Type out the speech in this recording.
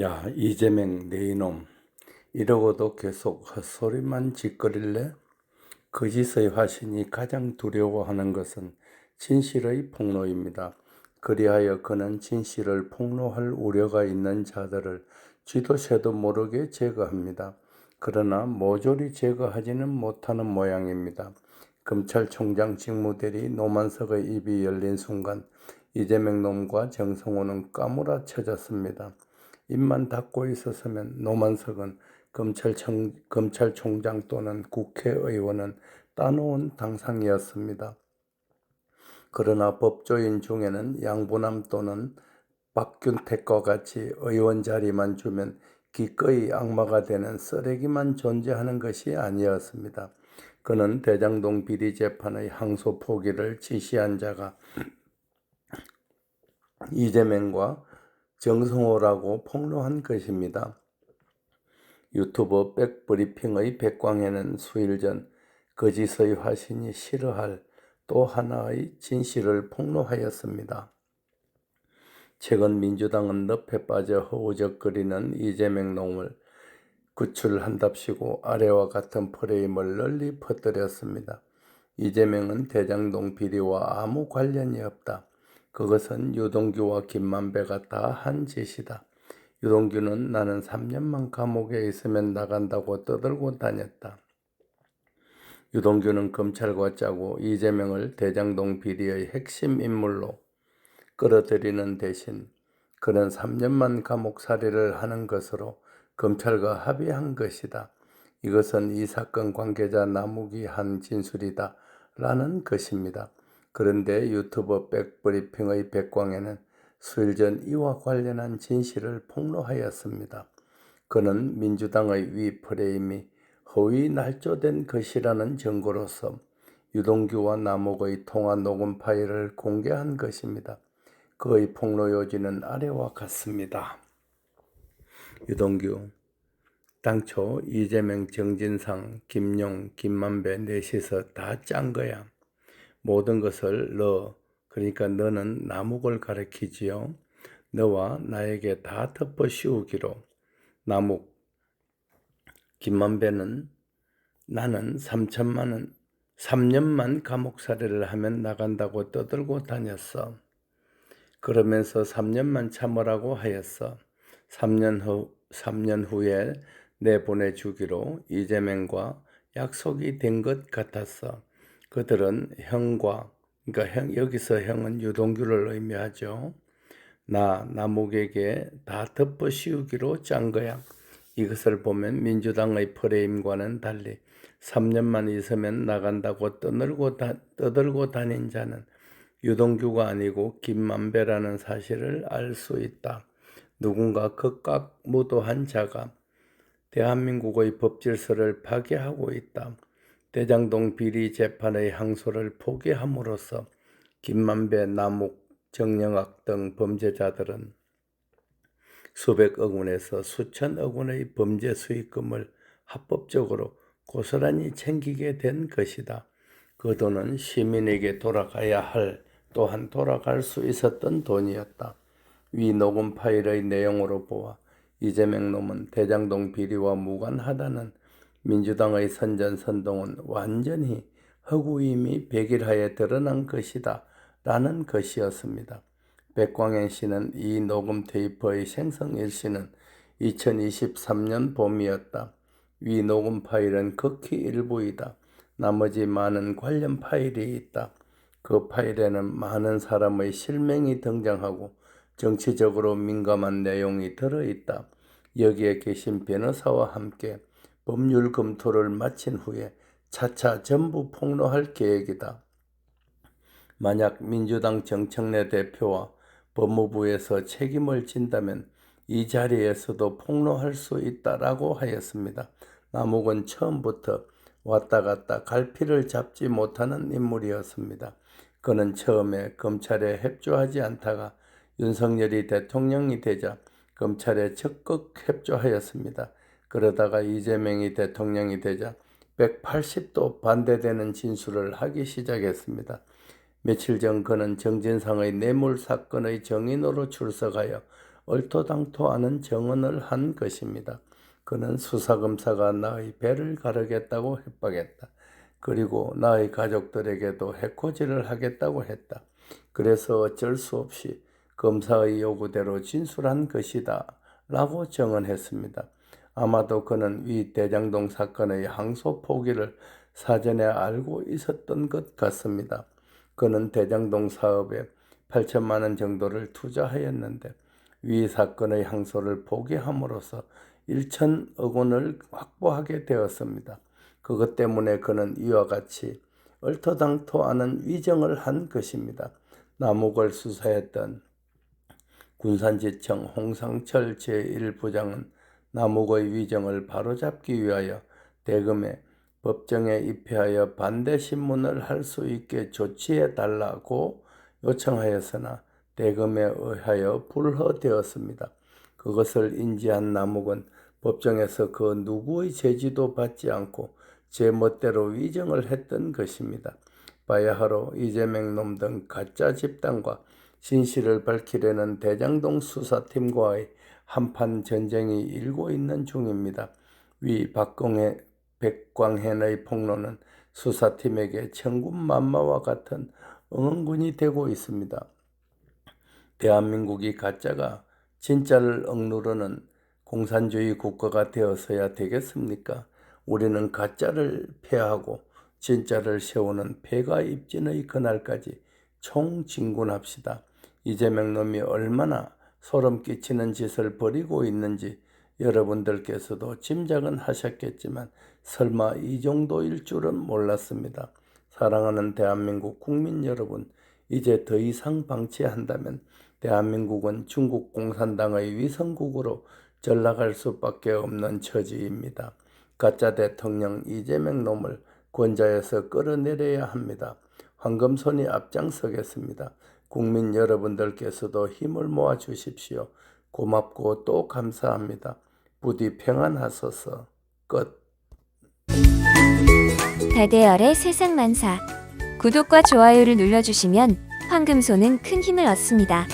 야, 이재명 네 이놈. 이러고도 계속 헛소리만 짓거릴래? 거짓의 화신이 가장 두려워하는 것은 진실의 폭로입니다. 그리하여 그는 진실을 폭로할 우려가 있는 자들을 쥐도 새도 모르게 제거합니다. 그러나 모조리 제거하지는 못하는 모양입니다. 검찰총장 직무대리 노만석의 입이 열린 순간 이재명 놈과 정성호는 까무라쳐졌습니다. 입만 닫고 있었으면 노만석은 검찰청, 검찰총장 또는 국회의원은 따놓은 당상이었습니다. 그러나 법조인 중에는 양부남 또는 박균택과 같이 의원 자리만 주면 기꺼이 악마가 되는 쓰레기만 존재하는 것이 아니었습니다. 그는 대장동 비리 재판의 항소 포기를 지시한 자가 이재명과 정성호라고 폭로한 것입니다. 유튜버 백브리핑의 백광에는 수일 전 거짓의 화신이 싫어할 또 하나의 진실을 폭로하였습니다. 최근 민주당은 늪에 빠져 허우적거리는 이재명 놈을 구출한답시고 아래와 같은 프레임을 널리 퍼뜨렸습니다. 이재명은 대장동 비리와 아무 관련이 없다. 그것은 유동규와 김만배가 다 한 짓이다. 유동규는 나는 3년만 감옥에 있으면 나간다고 떠들고 다녔다. 유동규는 검찰과 짜고 이재명을 대장동 비리의 핵심 인물로 끌어들이는 대신 그는 3년만 감옥살이를 하는 것으로 검찰과 합의한 것이다. 이것은 이 사건 관계자 남욱이 한 진술이다. 라는 것입니다. 그런데 유튜버 백브리핑의 백광에는 수일 전 이와 관련한 진실을 폭로하였습니다. 그는 민주당의 위 프레임이 허위 날조된 것이라는 증거로서 유동규와 남욱의 통화 녹음 파일을 공개한 것입니다. 그의 폭로 요지는 아래와 같습니다. 유동규 당초 이재명, 정진상, 김용, 김만배 넷이서 다 짠 거야. 모든 것을 너, 그러니까 너는 남욱을 가리키지요. 너와 나에게 다 덮어 씌우기로. 남욱, 김만배는 나는 3천만 원, 3년만 감옥살이를 하면 나간다고 떠들고 다녔어. 그러면서 3년만 참으라고 하였어. 3년 후, 3년 후에 내보내주기로 이재명과 약속이 된 것 같았어. 그들은 형과, 그러니까 형, 여기서 형은 유동규를 의미하죠. 나, 남욱에게 다 덮어 씌우기로 짠 거야. 이것을 보면 민주당의 프레임과는 달리 3년만 있으면 나간다고 떠들고, 다, 떠들고 다닌 자는 유동규가 아니고 김만배라는 사실을 알 수 있다. 누군가 극각 무도한 자가 대한민국의 법질서를 파괴하고 있다. 대장동 비리 재판의 항소를 포기함으로써 김만배, 남욱, 정영학 등 범죄자들은 수백억 원에서 수천억 원의 범죄 수익금을 합법적으로 고스란히 챙기게 된 것이다. 그 돈은 시민에게 돌아가야 할 또한 돌아갈 수 있었던 돈이었다. 위 녹음 파일의 내용으로 보아 이재명 놈은 대장동 비리와 무관하다는 민주당의 선전선동은 완전히 허구임이 백일하에 드러난 것이다. 라는 것이었습니다. 백광현 씨는 이 녹음 테이프의 생성 일 시는 2023년 봄이었다. 위 녹음 파일은 극히 일부이다. 나머지 많은 관련 파일이 있다. 그 파일에는 많은 사람의 실명이 등장하고 정치적으로 민감한 내용이 들어있다. 여기에 계신 변호사와 함께 법률 검토를 마친 후에 차차 전부 폭로할 계획이다. 만약 민주당 정청래 대표와 법무부에서 책임을 진다면 이 자리에서도 폭로할 수 있다라고 하였습니다. 남욱은 처음부터 왔다 갔다 갈피를 잡지 못하는 인물이었습니다. 그는 처음에 검찰에 협조하지 않다가 윤석열이 대통령이 되자 검찰에 적극 협조하였습니다. 그러다가 이재명이 대통령이 되자 180도 반대되는 진술을 하기 시작했습니다. 며칠 전 그는 정진상의 뇌물 사건의 정인으로 출석하여 얼토당토하는 정언을 한 것입니다. 그는 수사검사가 나의 배를 가르겠다고 협박했다. 그리고 나의 가족들에게도 해코지를 하겠다고 했다. 그래서 어쩔 수 없이 검사의 요구대로 진술한 것이다. 라고 정언했습니다. 아마도 그는 위 대장동 사건의 항소 포기를 사전에 알고 있었던 것 같습니다. 그는 대장동 사업에 8천만 원 정도를 투자하였는데 위 사건의 항소를 포기함으로써 1천억 원을 확보하게 되었습니다. 그것 때문에 그는 이와 같이 얼토당토하는 위정을 한 것입니다. 남욱을 수사했던 군산지청 홍상철 제1부장은 남욱의 위정을 바로잡기 위하여 대금에 법정에 입회하여 반대 신문을 할 수 있게 조치해 달라고 요청하였으나 대금에 의하여 불허되었습니다. 그것을 인지한 남욱은 법정에서 그 누구의 제지도 받지 않고 제 멋대로 위정을 했던 것입니다. 바야흐로 이재명 놈 등 가짜 집단과 진실을 밝히려는 대장동 수사팀과의 한판 전쟁이 일고 있는 중입니다. 위 박광해, 백광현의 폭로는 수사팀에게 천군 만마와 같은 응원군이 되고 있습니다. 대한민국이 가짜가 진짜를 억누르는 공산주의 국가가 되어서야 되겠습니까? 우리는 가짜를 폐하고 진짜를 세우는 폐가 입진의 그날까지 총진군합시다. 이재명 놈이 얼마나 소름 끼치는 짓을 벌이고 있는지 여러분들께서도 짐작은 하셨겠지만 설마 이 정도일 줄은 몰랐습니다. 사랑하는 대한민국 국민 여러분, 이제 더 이상 방치한다면 대한민국은 중국 공산당의 위성국으로 전락할 수밖에 없는 처지입니다. 가짜 대통령 이재명 놈을 권좌에서 끌어내려야 합니다. 황금손이 앞장서겠습니다. 국민 여러분들께서도 힘을 모아 주십시오. 고맙고 또 감사합니다. 부디 평안하소서. 끝. 다대열의 세상 만사 구독과 좋아요를 눌러주시면 황금소는 큰 힘을 얻습니다.